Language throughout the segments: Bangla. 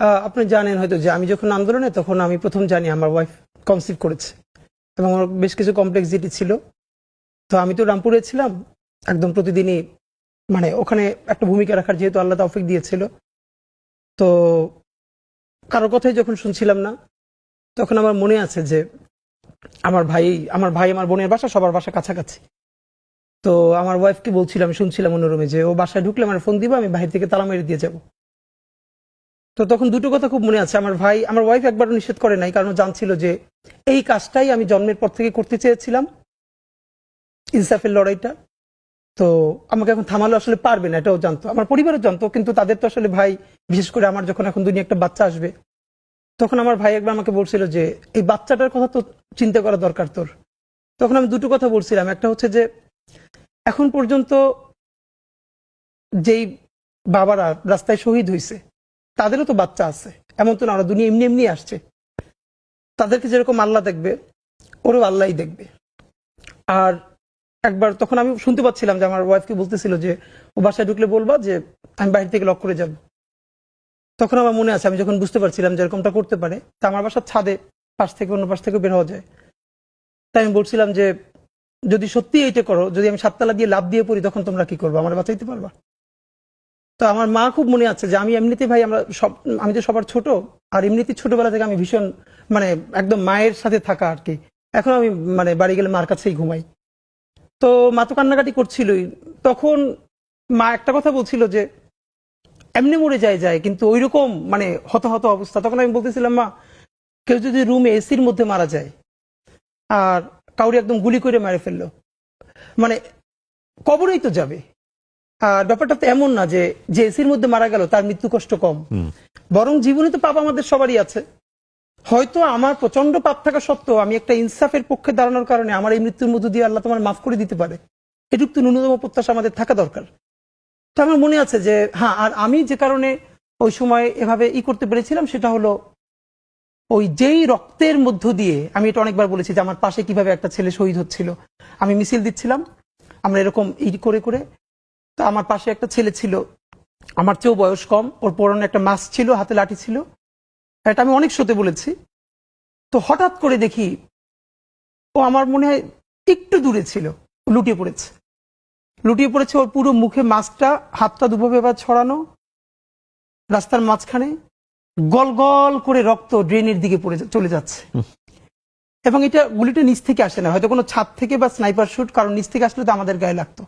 আপনি জানেন হয়তো যে আমি যখন আন্দোলনে, তখন আমি প্রথম জানি আমার ওয়াইফ কনসিভ করেছে। এবং আমার বেশ কিছু কমপ্লেক্সিটি ছিল। তো আমি তো রামপুরে ছিলাম। একদম প্রতিদিনই মানে ওখানে একটা ভূমিকা রাখার যেহেতু আল্লাহ তৌফিক দিয়েছিল। তো কারও কথাই যখন শুনছিলাম না, তখন আমার মনে আছে যে আমার ভাই আমার ভাই আমার বোনের বাসা, সবার বাসা কাছাকাছি। তো আমার ওয়াইফকে বলছিলাম শুনছিলাম অন্য রুমে যে ও বাসায় ঢুকলে আমার ফোন দিবা, আমি বাহির থেকে তালা মেরে দিয়ে যাব। তো তখন দুটো কথা খুব মনে আছে। আমার ভাই, আমার ওয়াইফ একবারও নিষেধ করে নাই, কারণ জানছিল যে এই কাজটাই আমি জন্মের পর থেকে করতে চেয়েছিলাম, ইনসাফের লড়াইটা। তো আমাকে এখন থামালো আসলে পারবে না, এটাও জানতো। আমার পরিবারও জানতো, কিন্তু তাদের তো আসলে ভাই, বিশেষ করে আমার যখন এখন দুনিয়া একটা বাচ্চা আসবে, তখন আমার ভাই একবার আমাকে বলছিল যে, এই বাচ্চাটার কথা তো চিন্তা করা দরকার তোর। তখন আমি দুটো কথা বলছিলাম। একটা হচ্ছে যে, এখন পর্যন্ত যেই বাবারা রাস্তায় শহীদ হয়েছে তাদেরও তো বাচ্চা আছে। এমন তো না দুনিয়া এমনি এমনি আসছে। তাদেরকে যেরকম আল্লাহ দেখবে, ওরও আল্লাহই দেখবে। আর একবার তখন আমি শুনতে পাচ্ছিলাম যে আমার ওয়াইফকে বলতেছিল যে, ও বাসায় ঢুকলে বলবা যে, আমি বাইরে থেকে লক করে যাব। তখন আমার মনে আছে, আমি যখন বুঝতে পারছিলাম যে এরকমটা করতে পারে, তা আমার বাসার ছাদে পাশ থেকে অন্য পাশ থেকে বের হওয়া যায়। তাই আমি বলছিলাম যে, যদি সত্যি এইটা করো, যদি আমি সাততলা দিয়ে লাভ দিয়ে পড়ি, তখন তোমরা কি করব? আমার বাঁচাইতে পারবা? তো আমার মা খুব মনে আছে যে আমি এমনিতে ভাই, আমরা সব, আমি তো সবার ছোট, আর এমনিতে ছোটবেলা থেকে আমি ভীষণ মানে একদম মায়ের সাথে থাকা আর কি। এখন আমি মানে বাড়ি গেলে মার কাছেই ঘুমাই। তো মা তো কান্নাকাটি করছিলই। তখন মা একটা কথা বলছিল যে, এমনি মরে যায় যায়, কিন্তু ওই রকম মানে হতাহত অবস্থা। তখন আমি বলতেছিলাম, মা, কেউ যদি রুমে এসির মধ্যে মারা যায়, আর কাউরি একদম গুলি করে মেরে ফেলল মানে কবরেই তো যাবে। আর ব্যাপারটা তো এমন না যে যে এসির মধ্যে মারা গেল তার মৃত্যু কষ্ট কম। বরং জীবনে তো পাপ আমাদের সবারই আছে। হয়তো আমার প্রচণ্ড পাপ থাকা সত্ত্বেও আমি একটা ইনসাফের পক্ষে দাঁড়ানোর কারণে আমার এই মৃত্যুর মধ্য দিয়ে আল্লাহ তোমার মাফ করে দিতে পারে। এটুক তো ন্যূনতম প্রত্যাশা আমাদের থাকা দরকার। তো আমার মনে আছে যে হ্যাঁ আর আমি যে কারণে ওই সময় এভাবে ই করতে পেরেছিলাম সেটা হলো ওই যেই রক্তের মধ্য দিয়ে আমি এটা অনেকবার বলেছি যে আমার পাশে কীভাবে একটা ছেলে শহীদ হচ্ছিল। আমি মিছিল দিচ্ছিলাম আমরা এরকম ই করে করে তা আমার পাশে একটা ছেলে ছিল। আমার চেয়েও বয়স কম ওর পরনে একটা মাস্ক ছিল হাতে লাঠি ছিল। এটা আমি অনেক শোতে বলেছি। তো হঠাৎ করে দেখি ও আমার মনে হয় একটু দূরে ছিল লুটিয়ে পড়েছে। লুটিয়ে পড়েছে ওর পুরো মুখে মাস্কটা হাতটা দুভাবে এবার ছড়ানো রাস্তার মাঝখানে গল গল করে রক্ত ড্রেনের দিকে পড়ে চলে যাচ্ছে। এবং এটা গুলিটা নিচ থেকে আসে না হয়তো কোনো ছাদ থেকে বা স্নাইপার শুট কারণ নিচ থেকে আসলে তো আমাদের গায়ে লাগতো।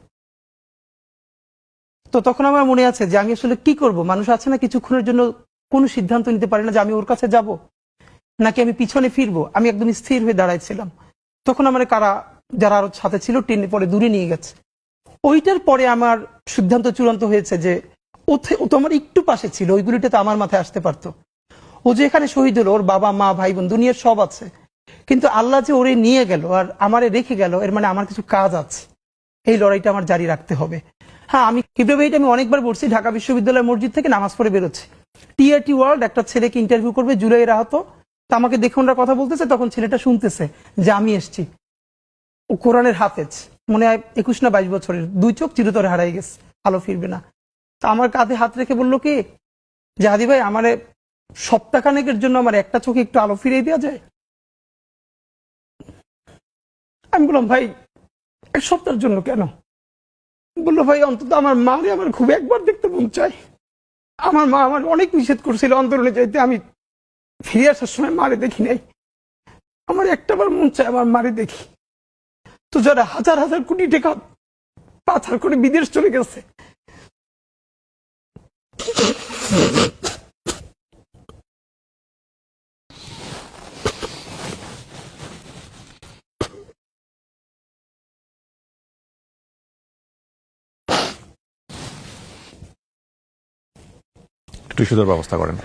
তো তখন আমার মনে আছে যে আমি আসলে কি করব? মানুষ আছে না কিছুক্ষণের জন্য কোনো সিদ্ধান্ত নিতে পারে না যে আমি ওর কাছে যাব? নাকি আমি পিছনে ফিরবো? আমি একদম স্থির হয়ে দাঁড়াইছিলাম। তখন আমার কারা, যারা আরও সাথে ছিল, টেনে পরে দূরে নিয়ে গেছে। ওইটার পরে আমার সিদ্ধান্ত চূড়ান্ত হয়েছে যে ও তো আমার একটু পাশে ছিল ওইগুলিটা তো আমার মাথায় আসতে পারতো। ও যে এখানে শহীদ হলো, ওর বাবা, মা, ভাই, বোন, দুনিয়ার সব আছে। কিন্তু আল্লাহ যে ওরে নিয়ে গেল আর আমারে রেখে গেল, এর মানে আমার কিছু কাজ আছে। এই লড়াইটা আমার জারি রাখতে হবে। হ্যাঁ আমি কীভাবে আমি অনেকবার বলছি ঢাকা বিশ্ববিদ্যালয় মসজিদ থেকে নামাজ পড়ে বেরোচ্ছি। টিআরটি ওয়ার্ল্ড, একটা ছেলেকে ইন্টারভিউ করবে জুলাই রাহত, তা আমাকে দেখে ওনারা কথা বলতেছে, তখন ছেলেটা শুনতেছে যে আমি এসছি। ও কোরআনের হাফেজ, মনে হয় একুশ না বাইশ বছরের, দুই চোখ চিরতরে হারাই গেছে আলো ফিরবে না। তা আমার কাঁধে হাত রেখে বলল কি যে হাদি ভাই, আমার সপ্তাহখানেকের জন্য আমার একটা চোখে একটু আলো ফিরিয়ে দেওয়া যায়? আমি বললাম, ভাই, এক সপ্তাহের জন্য কেন? বলল, ভাই, অন্তত আমার মা আমার খুব একবার দেখতে মন চাই আমার মা আমার অনেক নিষেধ করছিল অন্তরণে যাইতে, আমি ফিরে আসার সময় মারে দেখি নাই। আমার একটাবার মন চায় আমার মারে দেখি। তো যারা হাজার হাজার কোটি টাকা পাথার করে বিদেশ চলে গেছে একটু সুদের ব্যবস্থা করেন।